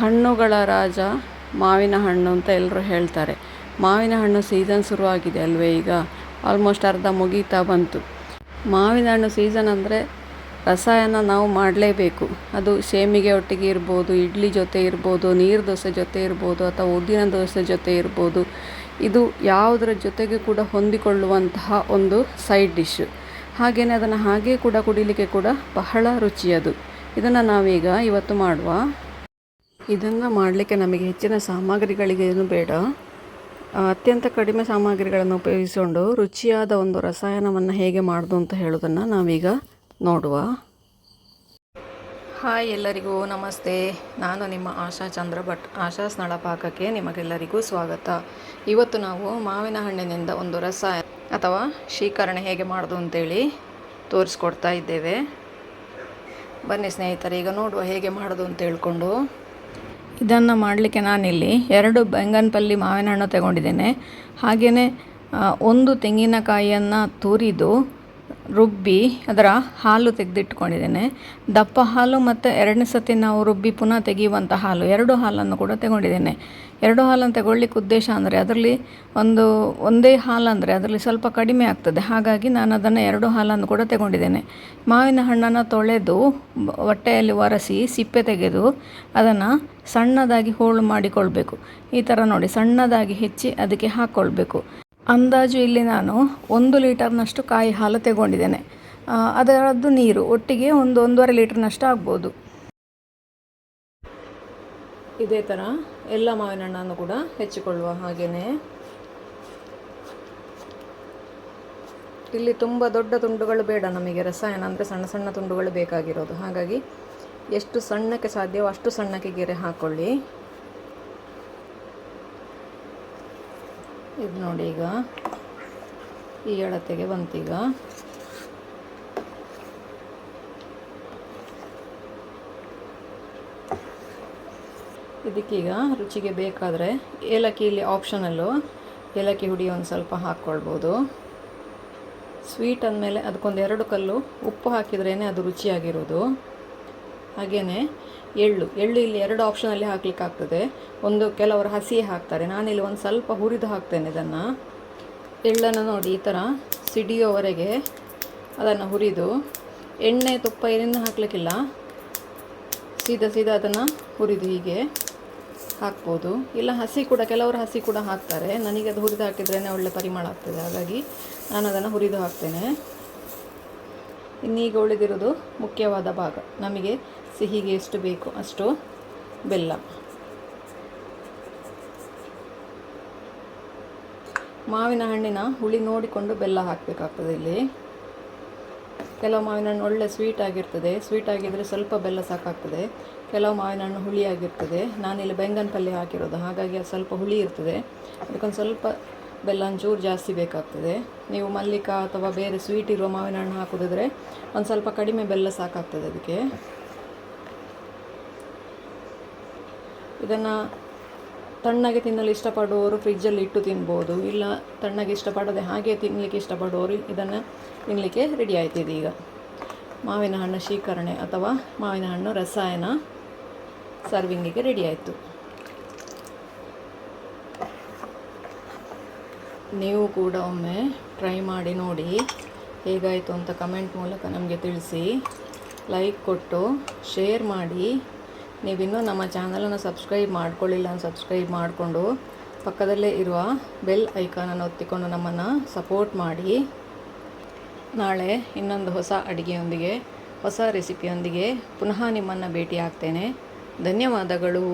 ಹಣ್ಣುಗಳ ರಾಜ ಮಾವಿನ ಹಣ್ಣು ಅಂತ ಎಲ್ಲರೂ ಹೇಳ್ತಾರೆ. ಮಾವಿನ ಹಣ್ಣು ಸೀಸನ್ ಶುರುವಾಗಿದೆ ಅಲ್ವೇ ಈಗ? ಆಲ್ಮೋಸ್ಟ್ ಅರ್ಧ ಮುಗೀತಾ ಬಂತು. ಮಾವಿನ ಹಣ್ಣು ಸೀಸನ್ ಅಂದರೆ ರಸಾಯನ ನಾವು ಮಾಡಲೇಬೇಕು. ಅದು ಶೇಮಿಗೆ ಒಟ್ಟಿಗೆ ಇರ್ಬೋದು, ಇಡ್ಲಿ ಜೊತೆ ಇರ್ಬೋದು, ನೀರು ದೋಸೆ ಜೊತೆ ಇರ್ಬೋದು ಅಥವಾ ಉದ್ದಿನ ದೋಸೆ ಜೊತೆ ಇರ್ಬೋದು. ಇದು ಯಾವುದರ ಜೊತೆಗೆ ಕೂಡ ಹೊಂದಿಕೊಳ್ಳುವಂತಹ ಒಂದು ಸೈಡ್ ಡಿಶ್ ಹಾಗೆಯೇ ಅದನ್ನು ಹಾಗೇ ಕೂಡ ಕುಡಿಲಿಕ್ಕೆ ಕೂಡ ಬಹಳ ರುಚಿಯದು. ಇದನ್ನು ನಾವೀಗ ಇವತ್ತು ಮಾಡುವ ಇದನ್ನು ಮಾಡಲಿಕ್ಕೆ ನಮಗೆ ಹೆಚ್ಚಿನ ಸಾಮಗ್ರಿಗಳಿಗೇನು ಬೇಡ. ಅತ್ಯಂತ ಕಡಿಮೆ ಸಾಮಗ್ರಿಗಳನ್ನು ಉಪಯೋಗಿಸಿಕೊಂಡು ರುಚಿಯಾದ ಒಂದು ರಸಾಯನವನ್ನು ಹೇಗೆ ಮಾಡೋದು ಅಂತ ಹೇಳೋದನ್ನು ನಾವೀಗ ನೋಡುವ. ಹಾಯ್ ಎಲ್ಲರಿಗೂ, ನಮಸ್ತೆ. ನಾನು ನಿಮ್ಮ ಆಶಾ ಚಂದ್ರ ಭಟ್, ಆಶಾ ಸ್ನಳ ಪಾಕಕ್ಕೆ ನಿಮಗೆಲ್ಲರಿಗೂ ಸ್ವಾಗತ. ಇವತ್ತು ನಾವು ಮಾವಿನ ಹಣ್ಣಿನಿಂದ ಒಂದು ರಸಾಯನ ಅಥವಾ ಶೀಕರಣೆ ಹೇಗೆ ಮಾಡೋದು ಅಂತೇಳಿ ತೋರಿಸ್ಕೊಡ್ತಾ ಇದ್ದೇವೆ. ಬನ್ನಿ ಸ್ನೇಹಿತರೆ, ಈಗ ನೋಡುವ ಹೇಗೆ ಮಾಡೋದು ಅಂತ ಹೇಳ್ಕೊಂಡು. ಇದನ್ನು ಮಾಡಲಿಕ್ಕೆ ನಾನಿಲ್ಲಿ ಎರಡು ಬೆಂಗನಪಲ್ಲಿ ಮಾವಿನ ಹಣ್ಣು ತಗೊಂಡಿದ್ದೇನೆ ಹಾಗೆಯೇ ಒಂದು ತೆಂಗಿನಕಾಯಿಯನ್ನು ತುರಿದು ರುಬ್ಬಿ ಅದರ ಹಾಲು ತೆಗೆದಿಟ್ಕೊಂಡಿದ್ದೇನೆ. ದಪ್ಪ ಹಾಲು ಮತ್ತು ಎರಡನೇ ಸತಿ ನಾವು ರುಬ್ಬಿ ಪುನಃ ತೆಗೆಯುವಂಥ ಹಾಲು, ಎರಡು ಹಾಲನ್ನು ಕೂಡ ತಗೊಂಡಿದ್ದೇನೆ. ಎರಡು ಹಾಲನ್ನು ತಗೊಳ್ಳಿಕ್ಕೆ ಉದ್ದೇಶ ಅಂದರೆ ಅದರಲ್ಲಿ ಒಂದು, ಒಂದೇ ಹಾಲು ಅಂದರೆ ಅದರಲ್ಲಿ ಸ್ವಲ್ಪ ಕಡಿಮೆ ಆಗ್ತದೆ. ಹಾಗಾಗಿ ನಾನು ಅದನ್ನು ಎರಡು ಹಾಲನ್ನು ಕೂಡ ತಗೊಂಡಿದ್ದೇನೆ. ಮಾವಿನ ಹಣ್ಣನ್ನು ತೊಳೆದು ಹೊಟ್ಟೆಯಲ್ಲಿ ಒರೆಸಿ ಸಿಪ್ಪೆ ತೆಗೆದು ಅದನ್ನು ಸಣ್ಣದಾಗಿ ಹೋಳು ಮಾಡಿಕೊಳ್ಬೇಕು. ಈ ಥರ ನೋಡಿ, ಸಣ್ಣದಾಗಿ ಹೆಚ್ಚಿ ಅದಕ್ಕೆ ಹಾಕ್ಕೊಳ್ಬೇಕು. ಅಂದಾಜು ಇಲ್ಲಿ ನಾನು ಒಂದು ಲೀಟರ್ನಷ್ಟು ಕಾಯಿ ಹಾಲು ತಗೊಂಡಿದ್ದೇನೆ. ಅದರದ್ದು ನೀರು ಒಟ್ಟಿಗೆ ಒಂದು ಒಂದೂವರೆ ಲೀಟರ್ನಷ್ಟು ಆಗ್ಬೋದು. ಇದೇ ಥರ ಎಲ್ಲ ಮಾವಿನ ಹಣ್ಣನ್ನು ಕೂಡ ಹೆಚ್ಚಿಕೊಳ್ಳುವ ಹಾಗೆಯೇ ಇಲ್ಲಿ ತುಂಬ ದೊಡ್ಡ ತುಂಡುಗಳು ಬೇಡ ನಮಗೆ. ರಸಾಯನ ಅಂದರೆ ಸಣ್ಣ ಸಣ್ಣ ತುಂಡುಗಳು ಬೇಕಾಗಿರೋದು. ಹಾಗಾಗಿ ಎಷ್ಟು ಸಣ್ಣಕ್ಕೆ ಸಾಧ್ಯವೋ ಅಷ್ಟು ಸಣ್ಣಕ್ಕೆ ಗೆರೆ ಹಾಕ್ಕೊಳ್ಳಿ ಇದು ನೋಡಿ ಈಗ. ಈ ಎಳತೆಗೆ ಬಂತೀಗ. ಇದಕ್ಕೀಗ ರುಚಿಗೆ ಬೇಕಾದರೆ ಏಲಕ್ಕಿ ಇಲ್ಲಿ ಆಪ್ಷನಲ್ಲು ಏಲಕ್ಕಿ ಹುಡಿ ಒಂದು ಸ್ವಲ್ಪ ಹಾಕ್ಕೊಳ್ಬೋದು. ಸ್ವೀಟ್ ಅಂದಮೇಲೆ ಅದಕ್ಕೊಂದು ಎರಡು ಕಲ್ಲು ಉಪ್ಪು ಹಾಕಿದ್ರೇ ಅದು ರುಚಿಯಾಗಿರೋದು. ಹಾಗೆಯೇ ಎಳ್ಳು. ಎಳ್ಳು ಇಲ್ಲಿ ಎರಡು ಆಪ್ಷನಲ್ಲಿ ಹಾಕ್ಲಿಕ್ಕೆ ಆಗ್ತದೆ ಒಂದು ಕೆಲವರು ಹಸಿ ಹಾಕ್ತಾರೆ. ನಾನಿಲ್ಲಿ ಒಂದು ಸ್ವಲ್ಪ ಹುರಿದು ಹಾಕ್ತೇನೆ ಇದನ್ನು. ಎಳ್ಳನ್ನು ನೋಡಿ, ಈ ಥರ ಸಿಡಿಯೋವರೆಗೆ ಅದನ್ನು ಹುರಿದು ಎಣ್ಣೆ ತುಪ್ಪ ಏನೇನು ಹಾಕಲಿಕ್ಕಿಲ್ಲ, ಸೀದಾ ಸೀದಾ ಅದನ್ನು ಹುರಿದು ಹೀಗೆ ಹಾಕ್ಬೋದು. ಇಲ್ಲ, ಹಸಿ ಕೂಡ, ಕೆಲವರು ಹಸಿ ಕೂಡ ಹಾಕ್ತಾರೆ. ನನಗೆ ಅದು ಹುರಿದು ಹಾಕಿದ್ರೇ ಒಳ್ಳೆ ಪರಿಮಳ ಆಗ್ತದೆ. ಹಾಗಾಗಿ ನಾನು ಅದನ್ನು ಹುರಿದು ಹಾಕ್ತೇನೆ. ಇನ್ನೀಗ ಉಳಿದಿರೋದು ಮುಖ್ಯವಾದ ಭಾಗ. ನಮಗೆ ಸಿಹಿಗೆ ಎಷ್ಟು ಬೇಕು ಅಷ್ಟು ಬೆಲ್ಲ. ಮಾವಿನ ಹಣ್ಣಿನ ಹುಳಿ ನೋಡಿಕೊಂಡು ಬೆಲ್ಲ ಹಾಕಬೇಕಾಗ್ತದೆ ಇಲ್ಲಿ. ಕೆಲವು ಮಾವಿನ ಹಣ್ಣು ಒಳ್ಳೆ ಸ್ವೀಟ್ ಆಗಿರ್ತದೆ. ಸ್ವೀಟ್ ಆಗಿದ್ದರೆ ಸ್ವಲ್ಪ ಬೆಲ್ಲ ಸಾಕಾಗ್ತದೆ. ಕೆಲವು ಮಾವಿನ ಹಣ್ಣು ಹುಳಿ ಆಗಿರ್ತದೆ. ನಾನಿಲ್ಲಿ ಬೆಂಗನ್ ಪಲ್ಯ ಹಾಕಿರೋದು. ಹಾಗಾಗಿ ಅದು ಸ್ವಲ್ಪ ಹುಳಿ ಇರ್ತದೆ. ಅದಕ್ಕೊಂದು ಸ್ವಲ್ಪ ಬೆಲ್ಲ ಒಂಚೂರು ಜಾಸ್ತಿ ಬೇಕಾಗ್ತದೆ. ನೀವು ಮಲ್ಲಿಕ ಅಥವಾ ಬೇರೆ ಸ್ವೀಟ್ ಇರುವ ಮಾವಿನ ಹಣ್ಣು ಹಾಕೋದಿದ್ರೆ ಒಂದು ಸ್ವಲ್ಪ ಕಡಿಮೆ ಬೆಲ್ಲ ಸಾಕಾಗ್ತದೆ ಅದಕ್ಕೆ. ಇದನ್ನು ತಣ್ಣಗೆ ತಿನ್ನಲು ಇಷ್ಟಪಡುವವರು ಫ್ರಿಜ್ಜಲ್ಲಿ ಇಟ್ಟು ತಿನ್ಬೋದು. ಇಲ್ಲ, ತಣ್ಣಗೆ ಇಷ್ಟಪಡದೆ ಹಾಗೆ ತಿನ್ನಲಿಕ್ಕೆ ಇಷ್ಟಪಡುವವರು ಇದನ್ನು ತಿನ್ನಲಿಕ್ಕೆ ರೆಡಿ ಆಯ್ತಿದೆ ಇದೀಗ. ಮಾವಿನ ಹಣ್ಣು ಶೀಕರಣೆ ಅಥವಾ ಮಾವಿನ ಹಣ್ಣು ರಸಾಯನ ಸರ್ವಿಂಗಿಗೆ ರೆಡಿ ಆಯಿತು. ನೀವು ಕೂಡ ಒಮ್ಮೆ ಟ್ರೈ ಮಾಡಿ ನೋಡಿ ಹೇಗಾಯಿತು ಅಂತ ಕಮೆಂಟ್ ಮೂಲಕ ನಮಗೆ ತಿಳಿಸಿ. ಲೈಕ್ ಕೊಟ್ಟು ಶೇರ್ ಮಾಡಿ. ನೀವಿನ್ನೂ ನಮ್ಮ ಚಾನಲನ್ನು ಸಬ್ಸ್ಕ್ರೈಬ್ ಮಾಡ್ಕೊಳ್ಳಿಲ್ಲ ಸಬ್ಸ್ಕ್ರೈಬ್ ಮಾಡಿಕೊಂಡು ಪಕ್ಕದಲ್ಲೇ ಇರುವ ಬೆಲ್ ಐಕಾನನ್ನು ಒತ್ತಿಕೊಂಡು ನಮ್ಮನ್ನು ಸಪೋರ್ಟ್ ಮಾಡಿ. ನಾಳೆ ಇನ್ನೊಂದು ಹೊಸ ಅಡುಗೆಯೊಂದಿಗೆ, ಹೊಸ ರೆಸಿಪಿಯೊಂದಿಗೆ ಪುನಃ ನಿಮ್ಮನ್ನು ಭೇಟಿ ಆಗ್ತೇನೆ ಧನ್ಯವಾದಗಳು.